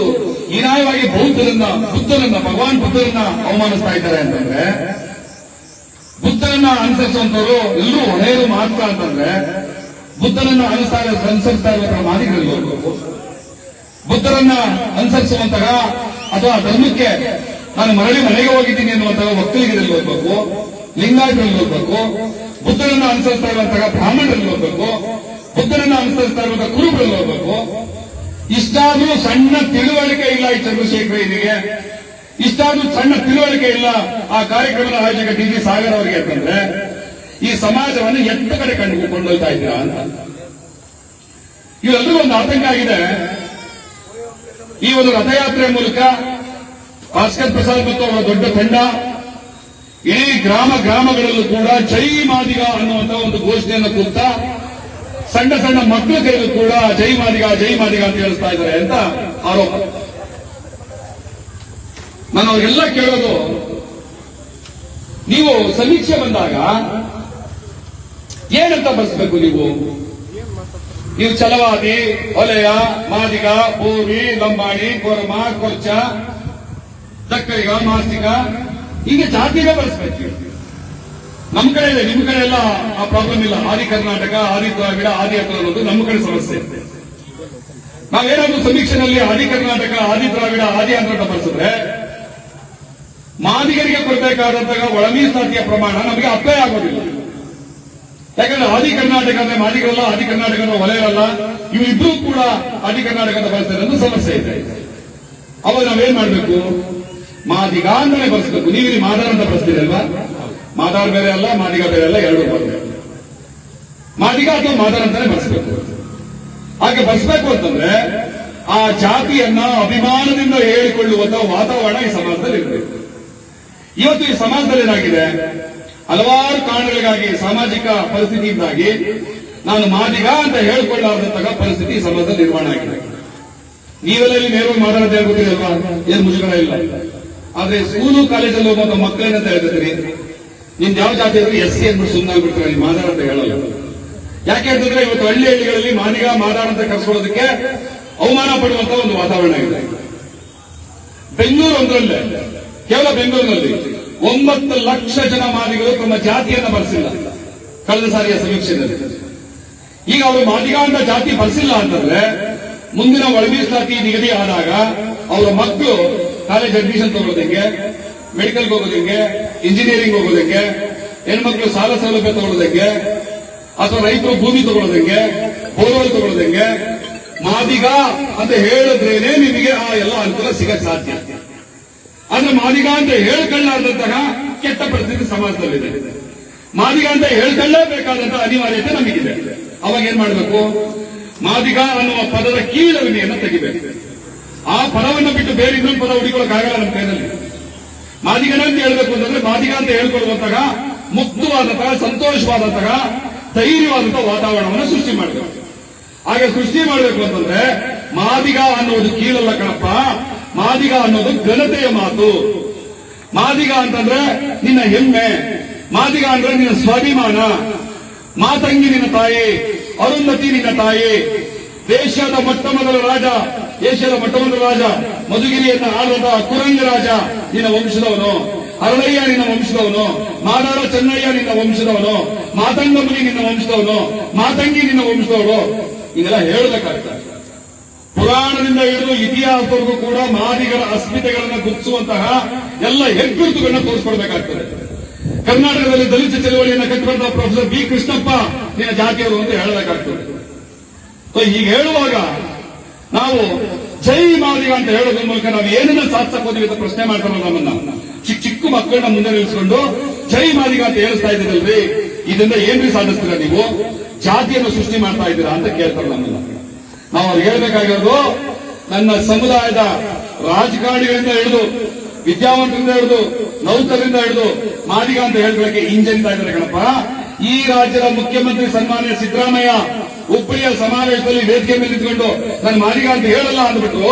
ಹೀನಾಯವಾಗಿ ಬೌದ್ಧರನ್ನ ಬುದ್ಧರನ್ನ ಭಗವಾನ್ ಬುದ್ಧರನ್ನ ಅವಮಾನಿಸ್ತಾ ಇದ್ದಾರೆ ಅಂತಂದ್ರೆ ಬುದ್ಧರನ್ನ ಅನುಸರಿಸುವಂತವರು ಎಲ್ಲರೂ ಹೊಳೆಯರು ಮಾತ್ರ ಅಂತಂದ್ರೆ ಬುದ್ಧರನ್ನ ಅನುಸಾರ, ಅನುಸರಿಸ್ತಾ ಇರುವಂತಹ ಹೋಗ್ಬೇಕು ಬುದ್ಧರನ್ನ ಅನುಸರಿಸುವಂತಹ ಅಥವಾ ಧರ್ಮಕ್ಕೆ ನಾನು ಮರಳಿ ಮನೆಗೆ ಹೋಗಿದ್ದೀನಿ ಅನ್ನುವಂತಹ ಒಕ್ಕಲಿಗರಲ್ಲಿ ಹೋಗ್ಬೇಕು ಲಿಂಗಾಯತರಲ್ಲಿ ಹೋಗ್ಬೇಕು ಬುದ್ಧರನ್ನ ಅನುಸರಿಸ್ತಾ ಇರುವಂತಹ ಬ್ರಾಹ್ಮಣರಲ್ಲಿ ಹೋಗ್ಬೇಕು ಬುದ್ಧರನ್ನ ಅನುಸರಿಸ್ತಾ ಇರುವಂತಹ ಕುರುಬರಲ್ಲಿ ಹೋಗ್ಬೇಕು ಇಷ್ಟಾದ್ರೂ ಸಣ್ಣ ತಿಳುವಳಿಕೆ ಇಲ್ಲ ಈ ಚಂದ್ರಶೇಖರ ಇದರಿಗೆ. ಇಷ್ಟಾದ್ರೂ ಸಣ್ಣ ತಿಳುವಳಿಕೆ ಇಲ್ಲ ಆ ಕಾರ್ಯಕ್ರಮದ ಆಯೋಜಕ ಡಿ ಜಿ ಸಾಗರ್ ಅವರಿಗೆ ಯಾಕಂದ್ರೆ ಈ ಸಮಾಜವನ್ನು ಎತ್ತ ಕಡೆ ಕಂಡು ಕೊಂಡೊಯ್ತಾ ಇದ್ದೀರಾ ಅಂತ. ಇವೆಲ್ಲರೂ ಒಂದು ಆತಂಕ ಆಗಿದೆ. ಈ ಒಂದು ರಥಯಾತ್ರೆ ಮೂಲಕ ಭಾಸ್ಕರ್ ಪ್ರಸಾದ್ ಮತ್ತು ಅವರ ದೊಡ್ಡ ತಂಡ, ಇಡೀ ಗ್ರಾಮ ಗ್ರಾಮಗಳಲ್ಲೂ ಕೂಡ ಜೈ ಮಾದಿಗ ಅನ್ನುವಂತಹ ಒಂದು ಘೋಷಣೆಯನ್ನು ಕೂತ ಸಣ್ಣ ಸಣ್ಣ ಮಕ್ಕಳ ಕೈಲೂ ಕೂಡ ಜೈ ಮಾದಿಗ ಜೈ ಮಾದಿಗ ಅಂತ ಹೇಳಿಸ್ತಾ ಇದ್ದಾರೆ ಅಂತ ಆರೋಪ. ನಾನು ಅವ್ರಿಗೆಲ್ಲ ಕೇಳೋದು, ನೀವು ಸಮೀಕ್ಷೆ ಬಂದಾಗ ಏನಂತ ಬರ್ಸ್ಬೇಕು ನೀವು? ನೀವು ಛಲವಾದಿ, ಒಲೆಯ, ಮಾದಿಗ, ಭೂಮಿ, ಲಂಬಾಣಿ, ಕೊರಮ, ಕೊರ್ಚ, ದಕ್ಕರಿಗ ಮಾಸ್ತಿಕ ಹೀಗೆ ಜಾತಿಗೆ ಬಳಸ್ಬೇಕು ನಮ್ಮ ಕಡೆ ಇದೆ, ನಿಮ್ ಕಡೆ ಎಲ್ಲ ಆ ಪ್ರಾಬ್ಲಮ್ ಇಲ್ಲ. ಆದಿ ಕರ್ನಾಟಕ, ಆದಿ ದ್ರಾವಿಡ, ಆದಿ ಅಂತ ಅನ್ನೋದು ನಮ್ಮ ಕಡೆ ಸಮಸ್ಯೆ. ನಾವೇನಾದ್ರೂ ಸಮೀಕ್ಷೆನಲ್ಲಿ ಆದಿ ಕರ್ನಾಟಕ, ಆದಿ ದ್ರಾವಿಡ, ಆದಿ ಅಂತ ಬಳಸಿದ್ರೆ ಮಾದಿಗರಿಗೆ ಕೊಡಬೇಕಾದಂತಹ ಒಳಮೀ ಮೀಸಲಾತಿಯ ಪ್ರಮಾಣ ನಮಗೆ ಅಪ್ಲೈ ಆಗೋದಿಲ್ಲ. ಯಾಕಂದ್ರೆ ಆದಿ ಕರ್ನಾಟಕ ಅಂದ್ರೆ ಮಾದಿಗರಲ್ಲ, ಆದಿ ಕರ್ನಾಟಕ ಅಂದ್ರೆ ವಲಯರಲ್ಲ ಇವರಿಬ್ರು ಕೂಡ ಆದಿ ಕರ್ನಾಟಕ ಅಂತ ಬಳಸ್ತಾರೆ ಸಮಸ್ಯೆ ಇದೆ. ಅವಾಗ ನಾವೇನ್ ಮಾಡ್ಬೇಕು? ಮಾದಿಗ ಅಂತಾನೆ ಬಳಸ್ಬೇಕು ನೀವು ಮಾದಾರ ಅಂತ ಬಳಸ್ತೀರಿ ಅಲ್ವಾ ಮಾದಾರ್ ಬೇರೆ ಅಲ್ಲ ಮಾದಿಗ ಬೇರೆ ಅಲ್ಲ ಎರಡು ಬಂದೆ. ಮಾದಿಗ ಅಥವಾ ಮಾದಾರ ಅಂತಾನೆ ಬರ್ಸ್ಬೇಕು. ಹಾಗೆ ಬರ್ಸ್ಬೇಕು ಅಂತಂದ್ರೆ ಆ ಜಾತಿಯನ್ನ ಅಭಿಮಾನದಿಂದ ಹೇಳಿಕೊಳ್ಳುವಂತಹ ವಾತಾವರಣ ಈ ಸಮಾಜದಲ್ಲಿ ಇರಬೇಕು. ಇವತ್ತು ಈ ಸಮಾಜದಲ್ಲಿ ಏನಾಗಿದೆ? ಹಲವಾರು ಕಾರಣಗಳಿಗಾಗಿ, ಸಾಮಾಜಿಕ ಪರಿಸ್ಥಿತಿಯಿಂದಾಗಿ ನಾನು ಮಾದಿಗ ಅಂತ ಹೇಳ್ಕೊಳ್ಳಾರ್ದಂತಹ ಪರಿಸ್ಥಿತಿ ಈ ಸಮಾಜದಲ್ಲಿ ನಿರ್ಮಾಣ ಆಗಿದೆ. ನೀವೆಲ್ಲ ಇಲ್ಲಿ ನೇರವಾಗಿ ಮಾತಾಡೋದು ಏನು ಏನ್ ಮುಜುಗರ ಇಲ್ಲ. ಆದ್ರೆ ಸ್ಕೂಲು ಕಾಲೇಜಲ್ಲಿ ಹೋಗುವಂತ ಮಕ್ಕಳೇನಂತ ಹೇಳ್ತಿರ್ತೀನಿ ನಿಮ್ದು ಯಾವ ಜಾತಿ ಅಂದ್ರೆ ಎಸ್ ಸಿ ಅಂದ್ಬಿಟ್ಟು ಸುಮ್ಮನೆ ಆಗ್ಬಿಡ್ತಾರೆ ಅಲ್ಲಿ ಮಾದಾರ ಅಂತ ಹೇಳಲ್ಲ. ಯಾಕೆ ಅಂತಂದ್ರೆ ಇವತ್ತು ಹಳ್ಳಿ ಹಳ್ಳಿಗಳಲ್ಲಿ ಮಾನಿಗ, ಮಾದಾರ ಅಂತ ಕರ್ಸ್ಕೊಳ್ಳೋದಕ್ಕೆ ಅವಮಾನ ಪಡುವಂತ ಒಂದು ವಾತಾವರಣ ಇದೆ. ಬೆಂಗಳೂರು ಒಂದರಲ್ಲೇ, ಕೇವಲ ಬೆಂಗಳೂರಿನಲ್ಲಿ ಒಂಬತ್ತು ಲಕ್ಷ ಜನ ಮಾದಿಗಳು ತಮ್ಮ ಜಾತಿಯನ್ನ ಬಳಸಿಲ್ಲ ಕಳೆದ ಸಾರಿಯ ಸಮೀಕ್ಷೆಯಲ್ಲಿ. ಈಗ ಅವರು ಮಾದಿಗ ಅಂತ ಜಾತಿ ಬಳಸಿಲ್ಲ ಅಂತಂದ್ರೆ ಮುಂದಿನ ಒಳಮೀಸಲಾತಿ ನಿಗದಿ ಆದಾಗ ಅವರ ಮಕ್ಕಳು ಕಾಲೇಜ್ ಅಡ್ಮಿಷನ್ ತಗೊಳ್ಳೋದಕ್ಕೆ ಮೆಡಿಕಲ್ ಹೋಗೋದಕ್ಕೆ ಇಂಜಿನಿಯರಿಂಗ್ ಹೋಗೋದಕ್ಕೆ, ಹೆಣ್ಮಕ್ಳು ಸಾಲ ಸೌಲಭ್ಯ ತಗೊಳ್ಳೋದಕ್ಕೆ, ಅಥವಾ ರೈತರು ಭೂಮಿ ತಗೊಳ್ಳೋದಕ್ಕೆ, ಬೋರ್ವೆಲ್ ತಗೊಳ್ಳೋದಕ್ಕೆ, ಮಾದಿಗ ಅಂತ ಹೇಳಿದ್ರೇನೆ ನಿಮಗೆ ಆ ಎಲ್ಲ ಅನುಕೂಲ ಸಿಗಕ್ ಸಾಧ್ಯ. ಆದ್ರೆ ಮಾದಿಗ ಅಂತ ಹೇಳ್ಕೊಳ್ಳಾರ್ದಂತಹ ಕೆಟ್ಟ ಪರಿಸ್ಥಿತಿ ಸಮಾಜದಲ್ಲಿದೆ. ಮಾದಿಗ ಅಂತ ಹೇಳ್ಕೊಳ್ಳೇಬೇಕಾದಂತಹ ಅನಿವಾರ್ಯತೆ ನಮಗಿದೆ. ಅವಾಗ ಏನ್ ಮಾಡಬೇಕು? ಮಾದಿಗ ಅನ್ನುವ ಪದದ ಕೀಳವಿನಿಯನ್ನು ತೆಗಿಬೇಕು. ಆ ಪದವನ್ನು ಬಿಟ್ಟು ಬೇರೆ ಇನ್ನೊಂದು ಪದ ಹುಡುಕೊಳ್ಳೋಕ್ಕಾಗಲ್ಲ ನಮ್ಮ ಕೈನಲ್ಲಿ. ಮಾದಿಗನ ಅಂತ ಹೇಳ್ಬೇಕು ಅಂತಂದ್ರೆ ಮಾದಿಗ ಅಂತ ಹೇಳ್ಕೊಳ್ಳುವಂತಹ ಮುಕ್ತವಾದಂತಹ, ಸಂತೋಷವಾದಂತಹ, ಧೈರ್ಯವಾದಂತಹ ವಾತಾವರಣವನ್ನು ಸೃಷ್ಟಿ ಮಾಡಬೇಕು. ಹಾಗೆ ಸೃಷ್ಟಿ ಮಾಡಬೇಕು ಅಂತಂದ್ರೆ ಮಾದಿಗ ಅನ್ನೋದು ಕೀಳಲ್ಲ ಕಣಪ್ಪ. ಮಾದಿಗ ಅನ್ನೋದು ಘನತೆಯ ಮಾತು. ಮಾದಿಗ ಅಂತಂದ್ರೆ ನಿನ್ನ ಹೆಮ್ಮೆ. ಮಾದಿಗ ಅಂದ್ರೆ ನಿನ್ನ ಸ್ವಾಭಿಮಾನ. ಮಾತಂಗಿ ನಿನ್ನ ತಾಯಿ, ಅರುಂಧತಿ ನಿನ್ನ ತಾಯಿ. ದೇಶದ ಮೊಟ್ಟ ಮೊದಲ ರಾಜ ದೇಶದ ಮೊಟ್ಟ ಮೊದಲ ರಾಜ. ಮಧುಗಿರಿಯನ್ನ ಆಳುವಂತಹ ಕುರಂಗರಾಜ ನಿನ್ನ ವಂಶದವನು, ಅರಳಯ್ಯ ನಿನ್ನ ವಂಶದವನು ಮಾದಾರ ಚೆನ್ನಯ್ಯ ನಿನ್ನ ವಂಶದವನು, ಮಾತಂಗಮುನಿ ನಿನ್ನ ವಂಶದವನು, ಮಾತಂಗಿ ನಿನ್ನ ವಂಶದವನು ಇದೆಲ್ಲ ಹೇಳಬೇಕಾಗ್ತದೆ ಪುರಾಣದಿಂದ ಹಿಡಿದು ಇತಿಹಾಸದವರೆಗೂ ಕೂಡ ಮಾದಿಗರ ಅಸ್ಮಿತೆಗಳನ್ನು ಗುರುತಿಸುವಂತಹ ಎಲ್ಲ ಹೆಗ್ಗುರುತುಗಳನ್ನ ತೋರಿಸ್ಕೊಡ್ಬೇಕಾಗ್ತದೆ. ಕರ್ನಾಟಕದಲ್ಲಿ ದಲಿತ ಚಳವಳಿಯನ್ನು ಕಟ್ಟಿರುವಂತಹ ಪ್ರೊಫೆಸರ್ ಬಿ ಕೃಷ್ಣಪ್ಪ ನಿನ್ನ ಜಾತಿಯವರು ಅಂತ ಹೇಳಬೇಕಾಗ್ತದೆ. ಹೀಗೆ ಹೇಳುವಾಗ ನಾವು ಜೈ ಮಾದಿಗ ಅಂತ ಹೇಳೋದ್ರ ಮೂಲಕ ನಾವು ಏನನ್ನ ಸಾಧಿಸಕ್ ಹೋದ್ವಿ ಅಂತ ಪ್ರಶ್ನೆ ಮಾಡ್ತಾರಲ್ಲ ನಮ್ಮನ್ನ. ಚಿಕ್ಕ ಚಿಕ್ಕ ಮಕ್ಕಳನ್ನ ಮುಂದೆ ನಿಲ್ಲಿಸ್ಕೊಂಡು ಜೈ ಮಾದಿಗ ಅಂತ ಹೇಳಿಸ್ತಾ ಇದ್ದೀರಲ್ರಿ ಇದನ್ನ ಏನ್ರಿ ಸಾಧಿಸ್ತೀರಾ ನೀವು? ಜಾತಿಯನ್ನು ಸೃಷ್ಟಿ ಮಾಡ್ತಾ ಇದ್ದೀರಾ ಅಂತ ಕೇಳ್ತಾರೆ ನಮ್ಮನ್ನ. ನಾವು ಅವ್ರಿಗೆ ಹೇಳ್ಬೇಕಾಗಿರೋದು, ನನ್ನ ಸಮುದಾಯದ ರಾಜಕಾರಣಿಗಳಿಂದ ಹಿಡಿದು, ವಿದ್ಯಾವಂತರಿಂದ ಹಿಡಿದು, ನೌಕರರಿಂದ ಹಿಡಿದು, ಮಾದಿಗ ಅಂತ ಹೇಳ್ಕೊಳ್ಳಕ್ಕೆ ಇಂಜಿನ್ ಇದ್ದಾರೆ ಕಣಪ್ಪ. ಈ ರಾಜ್ಯದ ಮುಖ್ಯಮಂತ್ರಿ ಸನ್ಮಾನ್ಯ ಸಿದ್ದರಾಮಯ್ಯ ಉಪ್ಪಿಯ ಸಮಾವೇಶದಲ್ಲಿ ವೇದಿಕೆ ಮೇಲೆ ನಿಂತ್ಕೊಂಡು ನಾನು ಮಾದಿಗ ಅಂತ ಹೇಳಲ್ಲ ಅಂದ್ಬಿಟ್ಟು,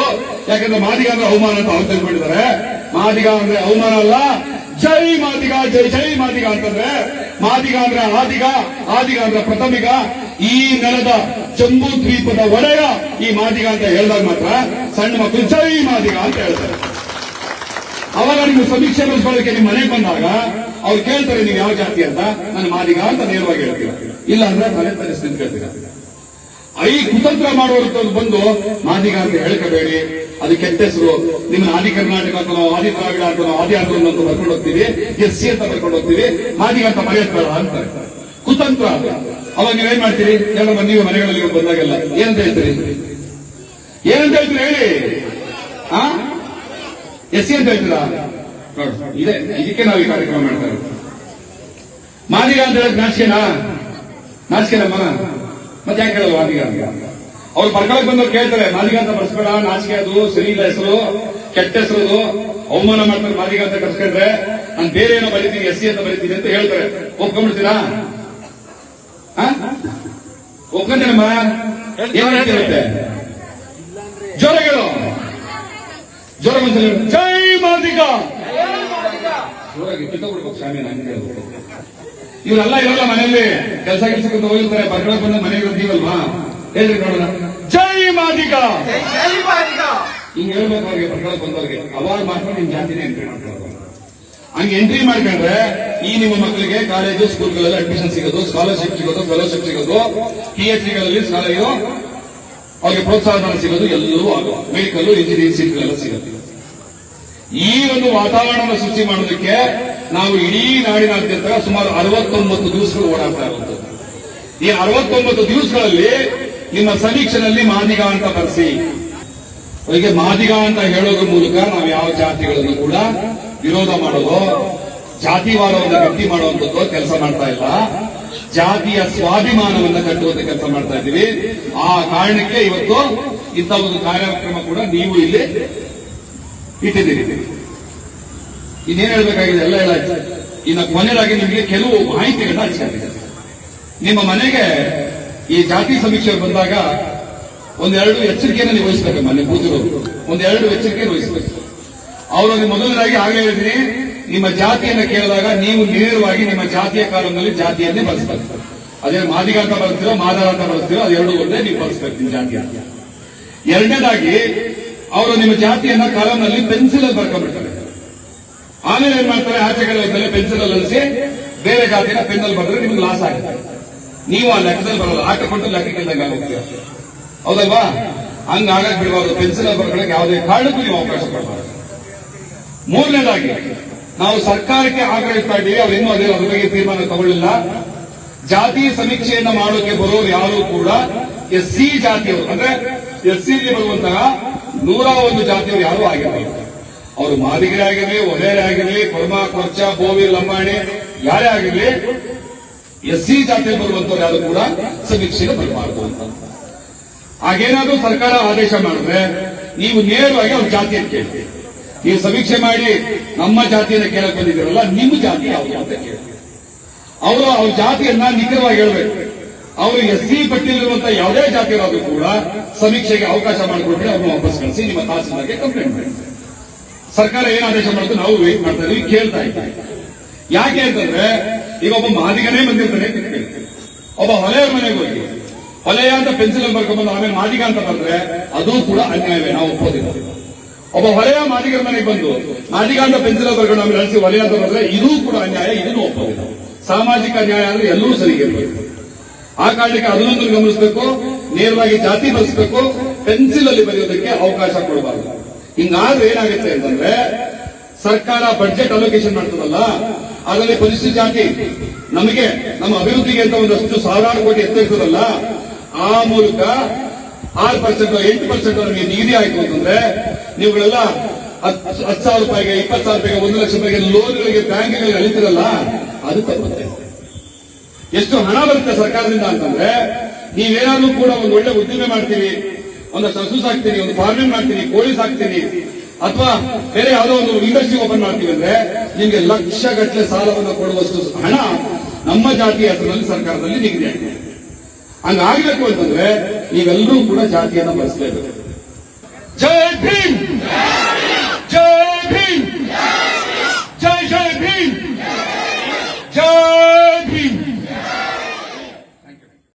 ಯಾಕಂದ್ರೆ ಮಾದಿಗ ಅಂದ್ರೆ ಅವಮಾನ ಅಂತ ಅವ್ರು ತಿಳ್ಕೊಂಡಿದ್ದಾರೆ. ಮಾದಿಗ ಅಂದ್ರೆ ಅವಮಾನ ಅಲ್ಲ, ಜೈ ಮಾದಿಗ, ಜೈ ಜೈ ಮಾದಿಗ ಅಂತಂದ್ರೆ, ಮಾದಿಗ ಅಂದ್ರೆ ಆದಿಗ ಆದಿಗ ಅಂದ್ರೆ ಪ್ರಥಮಿಗ, ಈ ನೆಲದ ಜಂಬೂ ದ್ವೀಪದ ಒಡೆಯ ಈ ಮಾದಿಗ ಅಂತ ಹೇಳಿದಾಗ ಮಾತ್ರ ಸಣ್ಣ ಮಕ್ಕಳು ಜೈ ಮಾದಿಗ ಅಂತ ಹೇಳ್ತಾರೆ. ಅವಾಗ ನೀವು ಸಮೀಕ್ಷೆ ನಡೆಸ್ಕೊಳ್ಳೋಕೆ ನಿಮ್ಮ ಮನೆಗೆ ಬಂದಾಗ ಅವ್ರು ಕೇಳ್ತಾರೆ, ನೀವು ಯಾವ ಜಾತಿ ಅಂತ? ನಾನು ಮಾದಿಗ ಅಂತ ನೇರವಾಗಿ ಹೇಳ್ತೀನಿ ಇಲ್ಲ ಅಂದ್ರೆ ಮನೆ ತರಿಸಿ ಕೇಳ್ತೀರ ಐ ಕುತಂತ್ರ ಮಾಡುವಂತ ಬಂದು ಮಾದಿಗ ಅಂತ ಹೇಳ್ಕೋಬೇಡಿ. ಅದು ಕೆಟ್ಟ ಹೆಸರು. ನಿಮ್ಮ ಆದಿ ಕರ್ನಾಟಕ ಅಂತ ನಾವು ಆದಿ ದ್ರಾವಿಡ ಅಂತ ನಾವು ಆದಿ ಆಂಧ್ರ ಅಂತ ಬರ್ಕೊಂಡು ಹೋಗ್ತೀವಿ. ಎಸ್ ಸಿ ಅಂತ ಬರ್ಕೊಂಡು ಹೋಗ್ತೀವಿ. ಮಾದಿಗ ಅಂತ ಮರೆಯತ್ಬೇಡ ಅಂತ ಕುತಂತ್ರ ಅವಾಗ ನೀವೇನ್ ಮಾಡ್ತೀರಿ? ಎಲ್ಲ ನೀವು ಮನೆಗಳಲ್ಲಿ ಬಂದಾಗೆಲ್ಲ. ಏನಂತ ಹೇಳ್ತೀರಿ? ಏನಂತ ಹೇಳ್ತೀರಿ ಹೇಳಿ? ಆ? ಎಸ್ ಸಿ ಅಂತ ಹೇಳ್ತಿಲ್ಲ ಇದೆ, ಇದಕ್ಕೆ ನಾವು ಈ ಕಾರ್ಯಕ್ರಮ ಮಾಡ್ತಾ ಇರೋದು. ಮಾದಿಗ ಅಂತ ಹೇಳಕ್ ನಾಚಿಕೆನಾ? ನಾಚಿಕೆನಮ್ಮ? ಮತ್ತೆ ಯಾಕೆ ಹೇಳಲ್ಲ ಮಾದಿಗ? ಅಂತ ಅವ್ರು ಬರ್ಕೊಳಕ್ ಬಂದವ್ರು ಕೇಳ್ತಾರೆ, ಮಾದಿಗ ಅಂತ ಬರ್ಸ್ಬೇಡ, ನಾಚಿಕೆ ಅದು, ಸರಿ ಇಲ್ಲ ಹೆಸರು, ಕೆಟ್ಟ ಹೆಸರು ಅವಮಾನ ಮಾಡ್ತಾರೆ ಮಾದಿಗ ಅಂತ ಕರ್ಸ್ಕೊಂಡ್ರೆ, ನಾನು ಬೇರೆ ಏನೋ ಬರೀತೀನಿ, ಎಸ್ ಸಿ ಅಂತ ಬರೀತೀನಿ ಅಂತ ಹೇಳ್ತಾರೆ. ಒಪ್ಕೊಂಡ್ಬಿಡ್ತೀರಾ? ಆ? ಒಪ್ಕೊಂತೇನಮ್ಮ? ಏನ್ ಹೇಳ್ತಿರುತ್ತೆ ಜೋರ ಹೇಳು. ಜೈ ಮಾದಿಗ. ಜೋರಾಗಿ ಕಿತ್ತೋಗ್ಬಿಡ್ಬೇಕು ಸ್ವಾಮಿ ನಂಗೆ ಹೇಳ್ಬೇಕು. ಇವರೆಲ್ಲ ಇರಲ್ಲ ಮನೆಯಲ್ಲಿ. ಕೆಲಸ ಕೆಲಸಕ್ಕೆ ಹೋಗಿರ್ತಾರೆ ಬರ್ಕೊಳಕ್ ಬಂದ ಮನೆಗೆ ಇರ್ತೀವಲ್ವಾ ಹೇಳ್ರಿ ನೋಡೋಣ. ಜೈ ಮಾದಿಗ. ಹಿಂಗ್ ಹೇಳ್ಬೇಕು ಅವ್ರಿಗೆ ಬರ್ಕೊಳಕ್ ಬಂದವ್ರಿಗೆ ಅವಾಗ ಮಾತ್ರ ನಿಮ್ ಜಾತಿನೇ ಎಂಟ್ರಿ ಮಾಡ್ಕೊಳ್ಳೋದು. ಹಂಗೆ ಎಂಟ್ರಿ ಮಾಡ್ಕೊಂಡ್ರೆ ಈ ನಿಮ್ಮ ಮಕ್ಕಳಿಗೆ ಕಾಲೇಜು ಸ್ಕೂಲ್ಗಳಲ್ಲಿ ಅಡ್ಮಿಷನ್ ಸಿಗೋದು ಸ್ಕಾಲರ್ಶಿಪ್ ಸಿಗೋದು ಫೆಲೋಶಿಪ್ ಸಿಗೋದು ಪಿ ಎಚ್ ಡಿಗಳಲ್ಲಿ ಇದು ಅವ್ರಿಗೆ ಪ್ರೋತ್ಸಾಹಧನ ಸಿಗೋದು ಎಲ್ಲವೂ ಆಗುವ ಮೆಡಿಕಲ್ ಇಂಜಿನಿಯರಿಂಗ್ ಸೀಟ್ಗಳೆಲ್ಲ ಸಿಗುತ್ತೆ. ಈ ಒಂದು ವಾತಾವರಣವನ್ನು ಸೃಷ್ಟಿ ಮಾಡೋದಕ್ಕೆ ನಾವು ಇಡೀ ನಾಡಿನಾದ್ಯಂತ ಸುಮಾರು ಅರವತ್ತೊಂಬತ್ತು ದಿವಸಗಳು ಓಡಾಡ್ತಾ ಇರುವಂತದ್ದು ಈ ಅರವತ್ತೊಂಬತ್ತು ದಿವಸಗಳಲ್ಲಿ ನಿಮ್ಮ ಸಮೀಕ್ಷೆನಲ್ಲಿ ಮಾದಿಗ ಅಂತ ಬರೆಸಿ. ಅವರಿಗೆ ಮಾದಿಗ ಅಂತ ಹೇಳೋದ್ರ ಮೂಲಕ ನಾವು ಯಾವ ಜಾತಿಗಳನ್ನು ಕೂಡ ವಿರೋಧ ಮಾಡೋದು ಜಾತಿವಾದವನ್ನು ಗಟ್ಟಿ ಮಾಡುವಂಥದ್ದು ಕೆಲಸ ಮಾಡ್ತಾ ಇಲ್ಲ. ಜಾತಿಯ ಸ್ವಾಭಿಮಾನವನ್ನು ಕಟ್ಟುವಂತ ಕೆಲಸ ಮಾಡ್ತಾ ಇದ್ದೀವಿ. ಆ ಕಾರಣಕ್ಕೆ ಇವತ್ತು ಇಂಥ ಒಂದು ಕಾರ್ಯಕ್ರಮ ಕೂಡ ನೀವು ಇಲ್ಲಿ ಇಟ್ಟಿದ್ದೀರಿ. ಇನ್ನೇನ್ ಹೇಳ್ಬೇಕಾಗಿದೆ? ಎಲ್ಲ ಹೇಳಾಯ್ತು. ಇನ್ನು ಕೊನೆಯದಾಗಿ ನಿಮಗೆ ಕೆಲವು ಮಾಹಿತಿಗಳನ್ನ ಹಚ್ಚಿದೆ ನಿಮ್ಮ ಮನೆಗೆ ಈ ಜಾತಿ ಸಮೀಕ್ಷೆ ಬಂದಾಗ ಒಂದೆರಡು ಎಚ್ಚರಿಕೆಯನ್ನು ನೀವು ವಹಿಸ್ಬೇಕು ಮನೆ ಕೂತಿರೋರು ಒಂದೆರಡು ಎಚ್ಚರಿಕೆ ವಹಿಸ್ಬೇಕು. ಅವರು ಮೊದಲನೇದಾಗಿ ಆಗಲೇ ಹೇಳಿದ್ದೀನಿ ನಿಮ್ಮ ಜಾತಿಯನ್ನು ಕೇಳಿದಾಗ ನೀವು ನೇರವಾಗಿ ನಿಮ್ಮ ಜಾತಿಯ ಕಾಲದಲ್ಲಿ ಜಾತಿಯನ್ನೇ ಬಳಸಬೇಕು. ಅದೇ ಮಾದಿಗ ಅಂತ ಬಳಸ್ತೀರೋ ಮಾದರ ಅಂತ ಬಳಸ್ತೀರೋ ಅದೆರಡು ಒಂದೇ ನೀವು ಬಳಸ್ಬೇಕು ನಿಮ್ಮ ಜಾತಿಯ. ಎರಡನೇದಾಗಿ, ಅವರು ನಿಮ್ಮ ಜಾತಿಯನ್ನ ಕಾಲಂನಲ್ಲಿ ಪೆನ್ಸಿಲ್ ಅಲ್ಲಿ ಬರ್ಕೊಂಡ್ಬಿಡ್ತಾರೆ. ಆಮೇಲೆ ಏನ್ ಮಾಡ್ತಾರೆ? ಆಚೆ ಕಡೆ ಪೆನ್ಸಿಲ್ ಅಲ್ಲಿ ಅಳಿಸಿ ಬೇರೆ ಜಾತಿನ ಪೆನ್ ಅಲ್ಲಿ ಬರೆದ್ರೆ ನಿಮ್ಗೆ ಲಾಸ್ ಆಗುತ್ತೆ. ನೀವು ಆ ಲೆಕ್ಕದಲ್ಲಿ ಬರಲ್ಲ. ಆಟ ಕೊಟ್ಟು ಲೆಕ್ಕಕ್ಕಿದ್ದಂಗೆ ಹೋಗ್ತೀರ ಹೌದಲ್ವಾ? ಹಂಗ ಆಗಕ್ ಬಿಡಬಾರ್ದು. ಪೆನ್ಸಿಲ್ ಅಲ್ಲಿ ಬರ್ಕೊಳಕ್ಕೆ ಯಾವುದೇ ಕಾರಣಕ್ಕೂ ನೀವು ಅವಕಾಶ ಕೊಡಬಾರ್ದು. ಮೂರನೇದಾಗಿ ನಾವು ಸರ್ಕಾರಕ್ಕೆ ಆಗ್ರಹಿಸ್ತಾ ಇದ್ದೀವಿ ಅವರಿನ್ನೂ ಅದೇ ಅದ್ರ ಬಗ್ಗೆ ತೀರ್ಮಾನ ತಗೊಳ್ಳಿಲ್ಲ. ಜಾತಿ ಸಮೀಕ್ಷೆಯನ್ನು ಮಾಡೋಕೆ ಬರೋರು ಯಾರು ಕೂಡ ಎಸ್ ಸಿ ಜಾತಿಯವರು, ಅಂದ್ರೆ ಎಸ್ ಸಿಗೆ ಬರುವಂತಹ ನೂರ ಒಂದು ಜಾತಿಯವರು ಯಾರು ಆಗಿರಲಿ ಅವರು ಮಾದಿಗರೇ ಆಗಿರಲಿ ಒಲೆಯರೇ ಆಗಿರಲಿ ಕೊರ್ಮ ಕೊರ್ಚ, ಬೋವಿ, ಲಂಬಾಣಿ, ಯಾರೇ ಆಗಿರಲಿ ಎಸ್ ಸಿ ಜಾತಿಯಲ್ಲಿ ಬರುವಂತವ್ರು ಯಾರು ಕೂಡ ಸಮೀಕ್ಷೆಗೆ ಬರಬಾರದು ಅಂತ. ಹಾಗೇನಾದ್ರೂ ಸರ್ಕಾರ ಆದೇಶ ಮಾಡಿದ್ರೆ ನೀವು ನೇರವಾಗಿ ಅವ್ರ ಜಾತಿಯನ್ನು ಕೇಳಿ ನೀವು ಸಮೀಕ್ಷೆ ಮಾಡಿ ನಮ್ಮ ಜಾತಿಯನ್ನು ಕೇಳಕ್ ಬಂದಿದ್ದೀರಲ್ಲ, ನಿಮ್ಮ ಜಾತಿ ಯಾವುದು ಅಂತ ಕೇಳಿ. ಅವರು ಅವ್ರ ಜಾತಿಯನ್ನ ನಿಖರವಾಗಿ ಹೇಳ್ಬೇಕು. ಅವರು ಎಸ್ ಸಿ ಪಟ್ಟಿಯಲ್ಲಿರುವಂತಹ ಯಾವುದೇ ಜಾತಿ ಇರೋದು ಕೂಡ ಸಮೀಕ್ಷೆಗೆ ಅವಕಾಶ ಮಾಡಿಕೊಟ್ರೆ ಅವ್ರನ್ನ ವಾಪಸ್ ಕಳಿಸಿ, ನಿಮ್ಮ ತಹಸೀಲ್ದಾರ್ಗೆ ಕಂಪ್ಲೇಂಟ್ ಮಾಡಿ. ಸರ್ಕಾರ ಏನ್ ಆದೇಶ ಮಾಡುತ್ತೆ ನಾವು ವೇಟ್ ಮಾಡ್ತಾ ಇದೀವಿ, ಕೇಳ್ತಾ ಇದ್ದೀವಿ. ಯಾಕೆ ಅಂತಂದ್ರೆ, ಈಗ ಒಬ್ಬ ಮಾದಿಗನೇ ಬಂದಿರ್ತಾನೆ. ಒಬ್ಬ ಹೊಲೆಯ ಮನೆಗೆ ಹೋಗಿ, ಹೊಲೆಯ ಅಂತ ಪೆನ್ಸಿಲ್ ಬರ್ಕೊಂಡ್ಬಂದು ಆಮೇಲೆ ಮಾದಿಗ ಅಂತ ಬಂದ್ರೆ, ಅದು ಕೂಡ ಅನ್ಯಾಯವೇ, ನಾವು ಒಪ್ಪೋದಿಲ್ಲ. ಒಬ್ಬ ಹೊಲೆಯ ಮಾದಿಗರ ಮನೆಗೆ ಬಂದು, ಮಾದಿಗ ಅಂತ ಪೆನ್ಸಿಲ್ ಬರ್ಕೊಂಡು ಆಮೇಲೆ ನಡೆಸಿ ಹೊಲೆಯ ಅಂತ ಇದೂ ಕೂಡ ಅನ್ಯಾಯ ಇದನ್ನು ಒಪ್ಪಬಹುದು ಸಾಮಾಜಿಕ ನ್ಯಾಯ ಅಂದ್ರೆ ಎಲ್ಲರೂ ಸರಿಗೆ ಇರಬೇಕು ಆ ಕಾರಣಕ್ಕೆ ಅದನ್ನೊಂದು ಗಮನಿಸಬೇಕು, ನೇರವಾಗಿ ಜಾತಿ ಬಳಸಬೇಕು, ಪೆನ್ಸಿಲ್ ಅಲ್ಲಿ ಬರೆಯೋದಕ್ಕೆ ಅವಕಾಶ ಕೊಡಬಾರದು. ಹಿಂಗಾದ್ರೆ ಏನಾಗುತ್ತೆ ಅಂತಂದ್ರೆ, ಸರ್ಕಾರ ಬಡ್ಜೆಟ್ ಅಲೋಕೇಶನ್ ಮಾಡ್ತದಲ್ಲ, ಅದರಲ್ಲಿ ಪರಿಶಿಷ್ಟ ಜಾತಿ. ನಮಗೆ, ನಮ್ಮ ಅಭಿವೃದ್ಧಿಗೆ ಅಂತ ಒಂದಷ್ಟು ಸಾವಿರಾರು ಕೋಟಿ ಎತ್ತಿರ್ತದಲ್ಲ ಆ ಮೂಲಕ ಆರು ಪರ್ಸೆಂಟ್ ಎಂಟು ಪರ್ಸೆಂಟ್ ಅವರಿಗೆ ನಿಗದಿ ಆಯ್ತು ಅಂತಂದ್ರೆ ನೀವುಗಳೆಲ್ಲ ಹತ್ತು ಸಾವಿರ ರೂಪಾಯಿಗೆ, ಇಪ್ಪತ್ತು ಸಾವಿರ ರೂಪಾಯಿಗೆ, ಒಂದು ಲಕ್ಷ ರೂಪಾಯಿಗೆ ಲೋನ್ಗಳಿಗೆ, ಬ್ಯಾಂಕ್ಗಳಿಗೆ ಅಳಿತಿರಲ್ಲ ಅದು ತಪ್ಪುತ್ತೆ ಎಷ್ಟು ಹಣ ಬರುತ್ತೆ ಸರ್ಕಾರದಿಂದ ಅಂತಂದ್ರೆ ನೀವೇನಾದ್ರೂ ಕೂಡ ಒಂದು ಒಳ್ಳೆ ಉದ್ದಿಮೆ ಮಾಡ್ತೀವಿ ಒಂದು ಹಸು ಸಾಕ್ತೀನಿ ಒಂದು ಫಾರ್ಮಿಂಗ್ ಮಾಡ್ತೀನಿ ಕೋಳಿ ಸಾಕ್ತೀನಿ ಅಥವಾ ಬೇರೆ ಯಾವುದೋ ಒಂದು ಇಂಡಸ್ಟ್ರಿ ಓಪನ್ ಮಾಡ್ತೀವಿ ಅಂದ್ರೆ ನಿಮ್ಗೆ ಲಕ್ಷ ಗಟ್ಟಲೆ ಸಾಲವನ್ನು ಕೊಡುವಷ್ಟು ಹಣ ನಮ್ಮ ಜಾತಿಯ ಹೆಸರಿನಲ್ಲಿ ಸರ್ಕಾರದಲ್ಲಿ ನಿಗದಿ ಆಗಿದೆ. ಹಂಗಾಗ್ಬೇಕು ಅಂತಂದ್ರೆ ನೀವೆಲ್ಲರೂ ಕೂಡ ಜಾತಿಯನ್ನು ಬಳಸಲೇಬೇಕು ಜೈ ಭೀಮ್!